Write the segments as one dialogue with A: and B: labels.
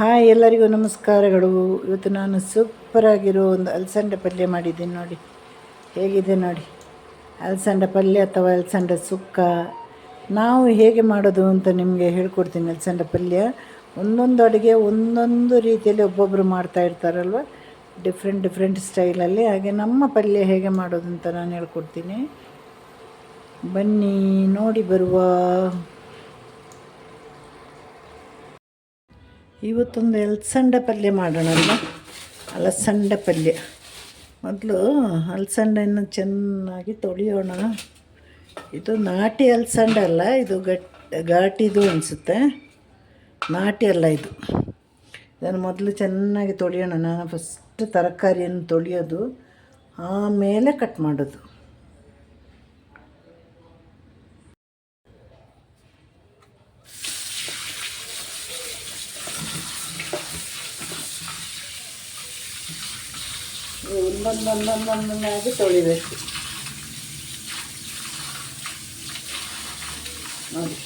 A: Hi ಎಲ್ಲರಿಗೂ ನಮಸ್ಕಾರಗಳು. ಇವತ್ತು ನಾನು ಸೂಪರಾಗಿರೋ ಒಂದು ಅಲಸಂಡೆ ಪಲ್ಯ ಮಾಡಿದ್ದೀನಿ ನೋಡಿ. ಹೇಗಿದೆ ನೋಡಿ? ಅಲಸಂಡೆ ಪಲ್ಯ ಅಥವಾ ಅಲಸಂಡೆ ಸುಕ್ಕ? ನಾವು ಹೇಗೆ ಮಾಡೋದು ಅಂತ ನಿಮಗೆ ಹೇಳ್ಕೊಡ್ತೀನಿ ಅಲಸಂಡೆ ಪಲ್ಯ. ಒಂದೊಂದು ಅಡುಗೆ ಒಂದೊಂದು ರೀತಿಯಲ್ಲಿ ಒಬ್ಬೊಬ್ಬರು ಮಾಡ್ತಾ ಇರ್ತಾರಲ್ವ? ಡಿಫ್ರೆಂಟ್ ಡಿಫ್ರೆಂಟ್ ಸ್ಟೈಲಲ್ಲಿ ಹಾಗೆ ನಮ್ಮ ಪಲ್ಯ ಹೇಗೆ ಮಾಡೋದು ಅಂತ ನಾನು ಹೇಳ್ಕೊಡ್ತೀನಿ. ಬನ್ನಿ, ನೋಡಿ ಬರುವ. ಇವತ್ತೊಂದು ಅಲಸಂಡೆ ಪಲ್ಯ ಮಾಡೋಣ ಅಲಸಂಡೆ ಪಲ್ಯ. ಮೊದಲು ಅಲಸಂಡೆಯನ್ನು ಚೆನ್ನಾಗಿ ತೊಳೆಯೋಣ. ಇದು ನಾಟಿ ಅಲಸಂಡೆ ಅಲ್ಲ, ಇದು ಗಟ್, ಘಾಟಿದು ಅನಿಸುತ್ತೆ. ನಾಟಿ ಅಲ್ಲ ಇದು. ಇದನ್ನು ಮೊದಲು ಚೆನ್ನಾಗಿ ತೊಳೆಯೋಣ. ಫಸ್ಟ್ ತರಕಾರಿಯನ್ನು ತೊಳೆಯೋದು, ಆಮೇಲೆ ಕಟ್ ಮಾಡೋದು. ಒಂದೊಂದೊಂದೊಂದೊಂದಾಗಿ ತೊಳಿಬೇಕು. ನೋಡಿ.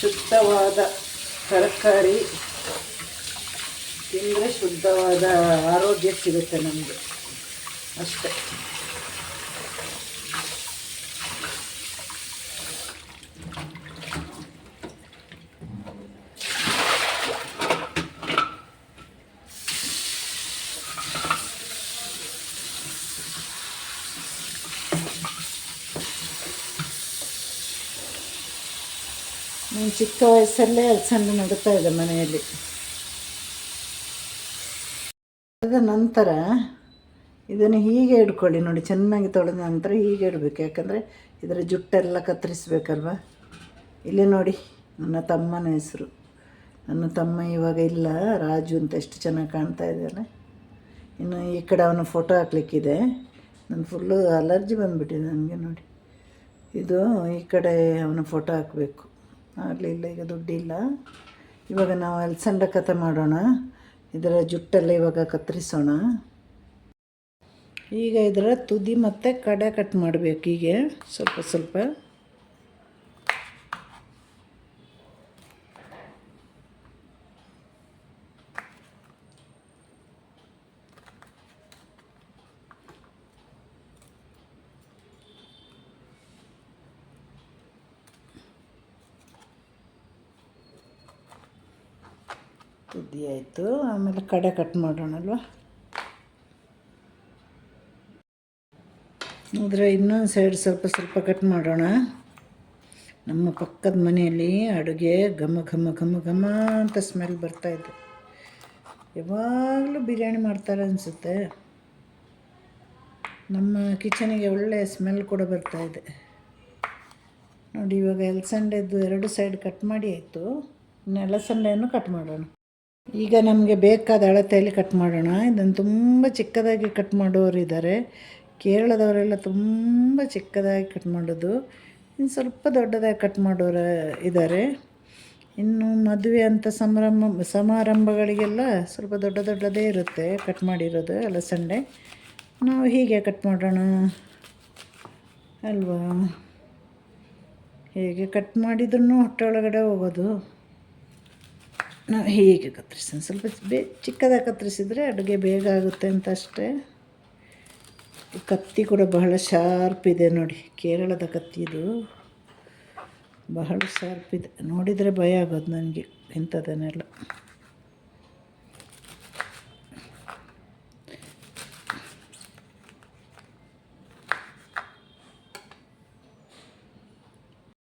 A: ಶುದ್ಧವಾದ ತರಕಾರಿ ತಿಂದರೆ ಶುದ್ಧವಾದ ಆರೋಗ್ಯ ಸಿಗುತ್ತೆ ನಮಗೆ. ಅಷ್ಟೇ. ನಾನು ಚಿಕ್ಕ ವಯಸ್ಸಲ್ಲೇ ಅಲಸಂದೆ ನಡುತ್ತಾ ಇದೆ ಮನೆಯಲ್ಲಿ. ಅದ ನಂತರ ಇದನ್ನು ಹೀಗೆ ಇಡ್ಕೊಳ್ಳಿ ನೋಡಿ, ಚೆನ್ನಾಗಿ ತೊಳೆದ ನಂತರ ಹೀಗೆ ಇಡಬೇಕು. ಯಾಕಂದರೆ ಇದರ ಜುಟ್ಟೆಲ್ಲ ಕತ್ತರಿಸ್ಬೇಕಲ್ವ? ಇಲ್ಲಿ ನೋಡಿ, ನನ್ನ ತಮ್ಮನ ಹೆಸರು. ನನ್ನ ತಮ್ಮ ಇವಾಗ ಇಲ್ಲ, ರಾಜು ಅಂತ ಎಷ್ಟು ಚೆನ್ನಾಗಿ ಕಾಣ್ತಾ ಇದ್ದಾನೆ. ಇನ್ನು ಈ ಕಡೆ ಅವನ ಫೋಟೋ ಹಾಕ್ಲಿಕ್ಕಿದೆ. ನನ್ನ ಫುಲ್ಲು ಅಲರ್ಜಿ ಬಂದುಬಿಟ್ಟಿದೆ ನನಗೆ ನೋಡಿ. ಇದು ಈ ಕಡೆ ಅವನ ಫೋಟೋ ಹಾಕಬೇಕು. ಆಗಲಿಲ್ಲ ಈಗ ದುಡ್ಡಿಲ್ಲ. ಇವಾಗ ನಾವು ಅಲಸಂಡೆ ಕತೆ ಮಾಡೋಣ. ಇದರ ಜುಟ್ಟೆಲ್ಲ ಇವಾಗ ಕತ್ತರಿಸೋಣ. ಈಗ ಇದರ ತುದಿ ಮತ್ತು ಕಡೆ ಕಟ್ ಮಾಡಬೇಕು ಹೀಗೆ. ಸ್ವಲ್ಪ ಸ್ವಲ್ಪ. ತುದಿ ಆಯಿತು. ಆಮೇಲೆ ಕಡೆ ಕಟ್ ಮಾಡೋಣಲ್ವ? ಆದರೆ ಇನ್ನೊಂದು ಸೈಡ್ ಸ್ವಲ್ಪ ಸ್ವಲ್ಪ ಕಟ್ ಮಾಡೋಣ. ನಮ್ಮ ಪಕ್ಕದ ಮನೆಯಲ್ಲಿ ಅಡುಗೆ ಘಮ ಘಮ ಘಮ ಘಮ ಅಂತ ಸ್ಮೆಲ್ ಬರ್ತಾಯಿದೆ ಯಾವಾಗಲೂ ಬಿರಿಯಾನಿ ಮಾಡ್ತಾರೆ ಅನಿಸುತ್ತೆ. ನಮ್ಮ ಕಿಚನಿಗೆ ಒಳ್ಳೆಯ ಸ್ಮೆಲ್ ಕೂಡ ಬರ್ತಾಯಿದೆ ನೋಡಿ ಇವಾಗ ಎಲ್ಸಂಡೆದ್ದು ಎರಡು ಸೈಡ್ ಕಟ್ ಮಾಡಿ ಆಯಿತು. ಇನ್ನು ಕಟ್ ಮಾಡೋಣ. ಈಗ ನಮಗೆ ಬೇಕಾದ ಅಳತೆಯಲ್ಲಿ ಕಟ್ ಮಾಡೋಣ. ಇದನ್ನು ತುಂಬ ಚಿಕ್ಕದಾಗಿ ಕಟ್ ಮಾಡೋರು ಇದ್ದಾರೆ ಕೇರಳದವರೆಲ್ಲ ತುಂಬ ಚಿಕ್ಕದಾಗಿ ಕಟ್ ಮಾಡೋದು. ಇನ್ನು ಸ್ವಲ್ಪ ದೊಡ್ಡದಾಗಿ ಕಟ್ ಮಾಡೋರು ಇದ್ದಾರೆ ಇನ್ನು ಮದುವೆ ಅಂತ ಸಂಭ್ರಮ, ಸಮಾರಂಭಗಳಿಗೆಲ್ಲ ಸ್ವಲ್ಪ ದೊಡ್ಡ ದೊಡ್ಡದೇ ಇರುತ್ತೆ ಕಟ್ ಮಾಡಿರೋದು ಅಲಸಂಡೆ ನಾವು ಹೀಗೆ ಕಟ್ ಮಾಡೋಣ. ಅಲ್ವಾ? ಹೇಗೆ ಕಟ್ ಮಾಡಿದ್ರೂ ಹೊಟ್ಟೆ ಒಳಗಡೆ ಹೋಗೋದು. ನಾವು ಹೀಗೆ ಕತ್ತರಿಸೋಣ ಸ್ವಲ್ಪ ಬೇ, ಚಿಕ್ಕದಾಗಿ ಕತ್ತರಿಸಿದರೆ ಅಡುಗೆ ಬೇಗ ಆಗುತ್ತೆ ಅಂತ ಅಷ್ಟೇ. ಕತ್ತಿ ಕೂಡ ಬಹಳ ಶಾರ್ಪ್ ಇದೆ ನೋಡಿ. ಕೇರಳದ ಕತ್ತಿ ಇದು. ಬಹಳ ಶಾರ್ಪ್ ಇದೆ. ನೋಡಿದರೆ ಭಯ ಆಗೋದು ನನಗೆ ಇಂಥದನ್ನೆಲ್ಲ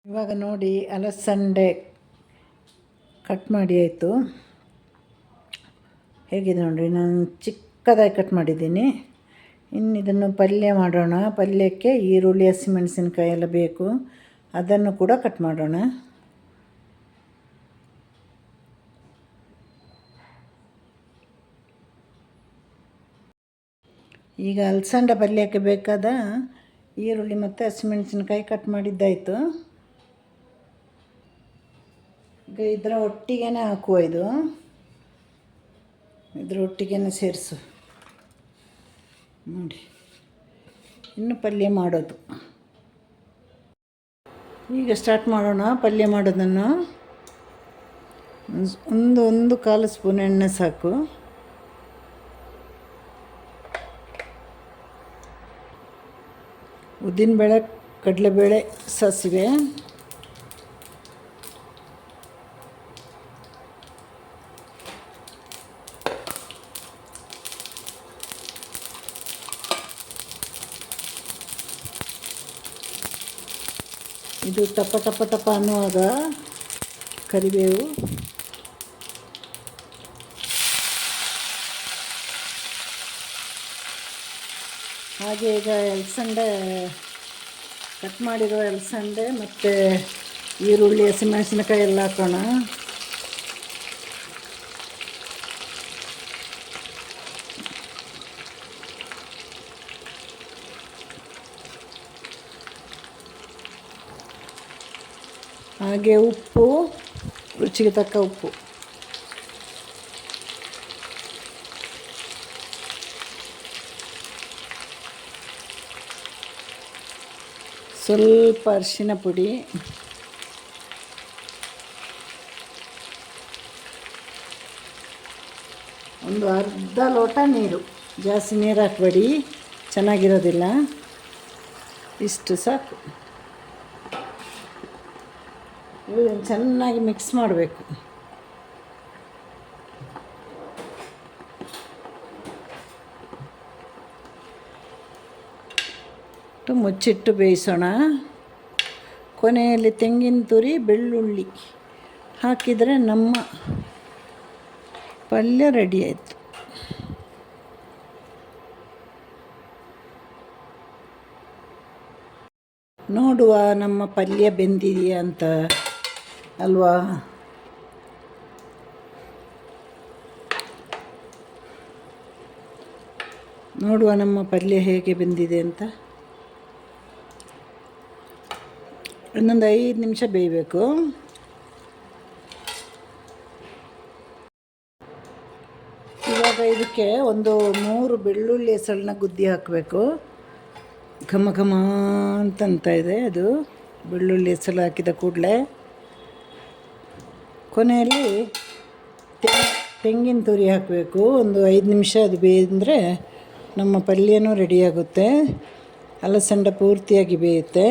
A: ಇವಾಗ ನೋಡಿ, ಅಲಸಂಡೆ ಕಟ್ ಮಾಡಿ ಆಯಿತು. ಹೇಗಿದೆ ನೋಡಿರಿ, ನಾನು ಚಿಕ್ಕದಾಗಿ ಕಟ್ ಮಾಡಿದ್ದೀನಿ. ಇನ್ನು ಇದನ್ನು ಪಲ್ಯ ಮಾಡೋಣ. ಪಲ್ಯಕ್ಕೆ ಈರುಳ್ಳಿ ಹಸಿಮೆಣಸಿನ್ಕಾಯಿ ಎಲ್ಲ ಬೇಕು. ಅದನ್ನು ಕೂಡ ಕಟ್ ಮಾಡೋಣ. ಈಗ ಅಲಸಂಡ ಪಲ್ಯಕ್ಕೆ ಬೇಕಾದ ಈರುಳ್ಳಿ ಮತ್ತು ಹಸಿಮೆಣಸಿನ್ಕಾಯಿ ಕಟ್ ಮಾಡಿದ್ದಾಯಿತು. ಈಗ ಇದರ ಒಟ್ಟಿಗೆ ಹಾಕುವ ಇದು. ಇದರ ಒಟ್ಟಿಗೆ ಸೇರಿಸು. ನೋಡಿ. ಇನ್ನು ಪಲ್ಯ ಮಾಡೋದು. ಈಗ ಸ್ಟಾರ್ಟ್ ಮಾಡೋಣ, ಪಲ್ಯ ಮಾಡೋದನ್ನು. ಒಂದ್- ಒಂದು ಕಾಲು ಸ್ಪೂನ್ ಎಣ್ಣೆ ಸಾಕು. ಉದ್ದಿನಬೇಳೆ ಕಡಲೆಬೇಳೆ ಸಾಸಿವೆ. ಇದು ಟಪ ಟಪ ಟಪ ಅನ್ನುವಾಗ ಕರಿಬೇವು. ಹಾಗೆ ಈಗ ಎಲ್ಸಂಡೆ ಕಟ್ ಮಾಡಿರೋ ಎಲ್ಸಂಡೆ ಮತ್ತು ಈರುಳ್ಳಿ, ಹಸಿಮೆಣಸಿನಕಾಯಿ ಎಲ್ಲ ಹಾಕೋಣ. ಹಾಗೆ ಉಪ್ಪು, ರುಚಿಗೆ ತಕ್ಕ ಉಪ್ಪು. ಸ್ವಲ್ಪ ಅರಿಶಿನ ಪುಡಿ. ಒಂದು ಅರ್ಧ ಲೋಟ ನೀರು. ಜಾಸ್ತಿ ನೀರು ಹಾಕಬೇಡಿ. ಚೆನ್ನಾಗಿರೋದಿಲ್ಲ. ಇಷ್ಟು ಸಾಕು. ಇವುಗಳನ್ನು ಚೆನ್ನಾಗಿ ಮಿಕ್ಸ್ ಮಾಡಬೇಕು. ಮುಚ್ಚಿಟ್ಟು ಬೇಯಿಸೋಣ. ಕೊನೆಯಲ್ಲಿ ತೆಂಗಿನ ತುರಿ, ಬೆಳ್ಳುಳ್ಳಿ ಹಾಕಿದರೆ ನಮ್ಮ ಪಲ್ಯ ರೆಡಿ ಆಯಿತು. ನೋಡುವ ನಮ್ಮ ಪಲ್ಯ ಬೆಂದಿದೆಯಾ ಅಂತ. ಅಲ್ವಾ? ನೋಡುವ ನಮ್ಮ ಪಲ್ಯ ಹೇಗೆ ಬೆಂದಿದೆ ಅಂತ. ಇನ್ನೊಂದು ಐದು ನಿಮಿಷ ಬೇಯಬೇಕು. ಇವಾಗ ಇದಕ್ಕೆ ಒಂದು ಮೂರು ಬೆಳ್ಳುಳ್ಳಿ ಹೆಸಳನ್ನ ಗುದ್ದಿ ಹಾಕಬೇಕು. ಘಮ ಘಮ ಅಂತಂತ ಇದೆ ಅದು. ಬೆಳ್ಳುಳ್ಳಿ ಹೆಸಳು ಹಾಕಿದ ಕೂಡಲೇ. ಕೊನೆಯಲ್ಲಿ ತೆಂಗಿನ ತುರಿ ಹಾಕಬೇಕು. ಒಂದು ಐದು ನಿಮಿಷ ಅದು ಬೇಯಂದರೆ ನಮ್ಮ ಪಲ್ಯನೂ ರೆಡಿಯಾಗುತ್ತೆ. ಅಲಸಂಡ ಪೂರ್ತಿಯಾಗಿ ಬೇಯುತ್ತೆ.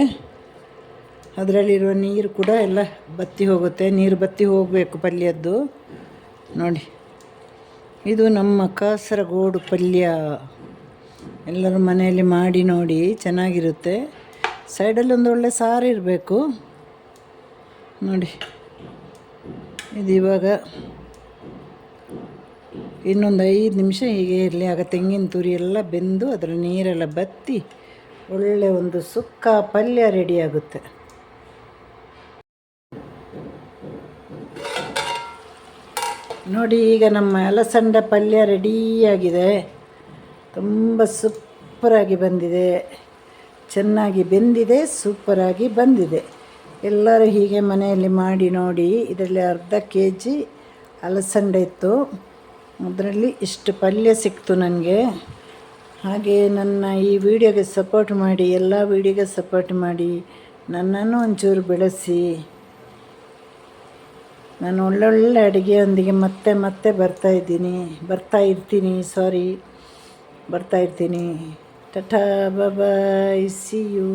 A: ಅದರಲ್ಲಿರುವ ನೀರು ಕೂಡ ಎಲ್ಲ ಬತ್ತಿ ಹೋಗುತ್ತೆ. ನೀರು ಬತ್ತಿ ಹೋಗಬೇಕು ಪಲ್ಯದ್ದು. ನೋಡಿ. ಇದು ನಮ್ಮ ಕಾಸರಗೋಡು ಪಲ್ಯ. ಎಲ್ಲರೂ ಮನೆಯಲ್ಲಿ ಮಾಡಿ ನೋಡಿ, ಚೆನ್ನಾಗಿರುತ್ತೆ. ಸೈಡಲ್ಲಿ ಒಂದು ಒಳ್ಳೆ ಸಾರು ಇರಬೇಕು. ನೋಡಿ. ಇದು ಇವಾಗ ಇನ್ನೊಂದು ಐದು ನಿಮಿಷ ಹೀಗೆ ಇರಲಿ. ಆಗ ತೆಂಗಿನ ತುರಿ ಎಲ್ಲ ಬೆಂದು ಅದರ ನೀರೆಲ್ಲ ಬತ್ತಿ ಒಳ್ಳೆ ಒಂದು ಸುಕ್ಕ ಪಲ್ಯ ರೆಡಿಯಾಗುತ್ತೆ ನೋಡಿ, ಈಗ ನಮ್ಮ ಅಲಸಂಡೆ ಪಲ್ಯ ರೆಡಿಯಾಗಿದೆ ತುಂಬ ಸೂಪರಾಗಿ ಬಂದಿದೆ. ಚೆನ್ನಾಗಿ ಬೆಂದಿದೆ ಸೂಪರಾಗಿ ಬಂದಿದೆ. ಎಲ್ಲರೂ ಹೀಗೆ ಮನೆಯಲ್ಲಿ ಮಾಡಿ ನೋಡಿ, ಇದರಲ್ಲಿ ಅರ್ಧ ಕೆ ಜಿ ಅಲಸಂಡೆ ಇತ್ತು. ಅದರಲ್ಲಿ ಇಷ್ಟು ಪಲ್ಯ ಸಿಕ್ತು ನನಗೆ. ಹಾಗೆ ನನ್ನ ಈ ವಿಡಿಯೋಗೆ ಸಪೋರ್ಟ್ ಮಾಡಿ, ಎಲ್ಲ ವಿಡಿಯೋಗೆ ಸಪೋರ್ಟ್ ಮಾಡಿ, ನನ್ನನ್ನು ಒಂಚೂರು ಬೆಳೆಸಿ. ನಾನು ಒಳ್ಳೊಳ್ಳೆ ಅಡುಗೆಯೊಂದಿಗೆ ಮತ್ತೆ ಮತ್ತೆ ಬರ್ತಾ ಇದ್ದೀನಿ. ಬರ್ತಾ ಇರ್ತೀನಿ ಸಾರಿ ಬರ್ತಾ ಇರ್ತೀನಿ. Ta-ta bye see you